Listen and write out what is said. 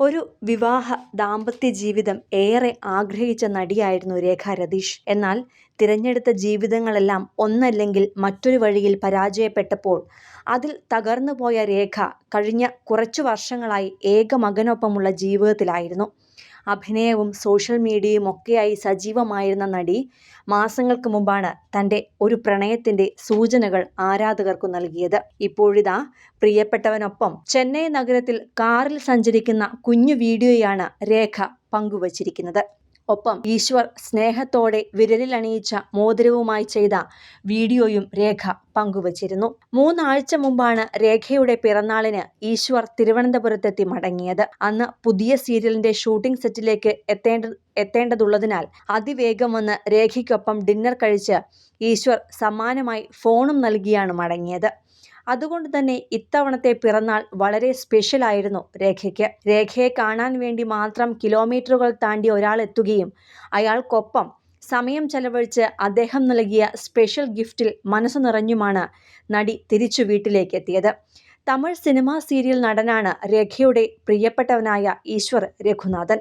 ഒരു വിവാഹ ദാമ്പത്യ ജീവിതം ഏറെ ആഗ്രഹിച്ച നടിയായിരുന്നു രേഖ രതീഷ്. എന്നാൽ തിരഞ്ഞെടുത്ത ജീവിതങ്ങളെല്ലാം ഒന്നല്ലെങ്കിൽ മറ്റൊരു വഴിയിൽ പരാജയപ്പെട്ടപ്പോൾ അതിൽ തകർന്നു പോയ രേഖ കഴിഞ്ഞ കുറച്ചു വർഷങ്ങളായി ഏക മകനൊപ്പമുള്ള ജീവിതത്തിലായിരുന്നു. അഭിനയവും സോഷ്യൽ മീഡിയയും ഒക്കെയായി സജീവമായിരുന്ന നടി മാസങ്ങൾക്ക് മുമ്പാണ് തന്റെ ഒരു പ്രണയത്തിന്റെ സൂചനകൾ ആരാധകർക്കു നൽകിയത്. ഇപ്പോഴിതാ പ്രിയപ്പെട്ടവനൊപ്പം ചെന്നൈ നഗരത്തിൽ കാറിൽ സഞ്ചരിക്കുന്ന കുഞ്ഞു വീഡിയോയാണ് രേഖ പങ്കുവച്ചിരിക്കുന്നത്. ഒപ്പം ഈശ്വർ സ്നേഹത്തോടെ വിരലിലണിയിച്ച മോതിരവുമായി ചെയ്ത വീഡിയോയും രേഖ പങ്കുവച്ചിരുന്നു. മൂന്നാഴ്ച മുമ്പാണ് രേഖയുടെ പിറന്നാളിന് ഈശ്വർ തിരുവനന്തപുരത്തെത്തി മടങ്ങിയത്. അന്ന് പുതിയ സീരിയലിന്റെ ഷൂട്ടിംഗ് സെറ്റിലേക്ക് എത്തേണ്ട എത്തേണ്ടതുള്ളതിനാൽ അതിവേഗം വന്ന് രേഖയ്ക്കൊപ്പം ഡിന്നർ കഴിച്ച് ഈശ്വർ സമ്മാനമായി ഫോണും നൽകിയാണ് മടങ്ങിയത്. അതുകൊണ്ട് തന്നെ ഇത്തവണത്തെ പിറന്നാൾ വളരെ സ്പെഷ്യൽ ആയിരുന്നു രേഖയ്ക്ക്. രേഖയെ കാണാൻ വേണ്ടി മാത്രം കിലോമീറ്ററുകൾ താണ്ടി ഒരാൾ എത്തുകയും അയാൾക്കൊപ്പം സമയം ചെലവഴിച്ച് അദ്ദേഹം നൽകിയ സ്പെഷ്യൽ ഗിഫ്റ്റിൽ മനസ്സ് നിറഞ്ഞുമാണ് നടി തിരിച്ചു വീട്ടിലേക്ക് എത്തിയത് തമിഴ് സിനിമാ സീരിയൽ നടനാണ് രേഖയുടെ പ്രിയപ്പെട്ടവനായ ഈശ്വർ രഘുനാഥൻ.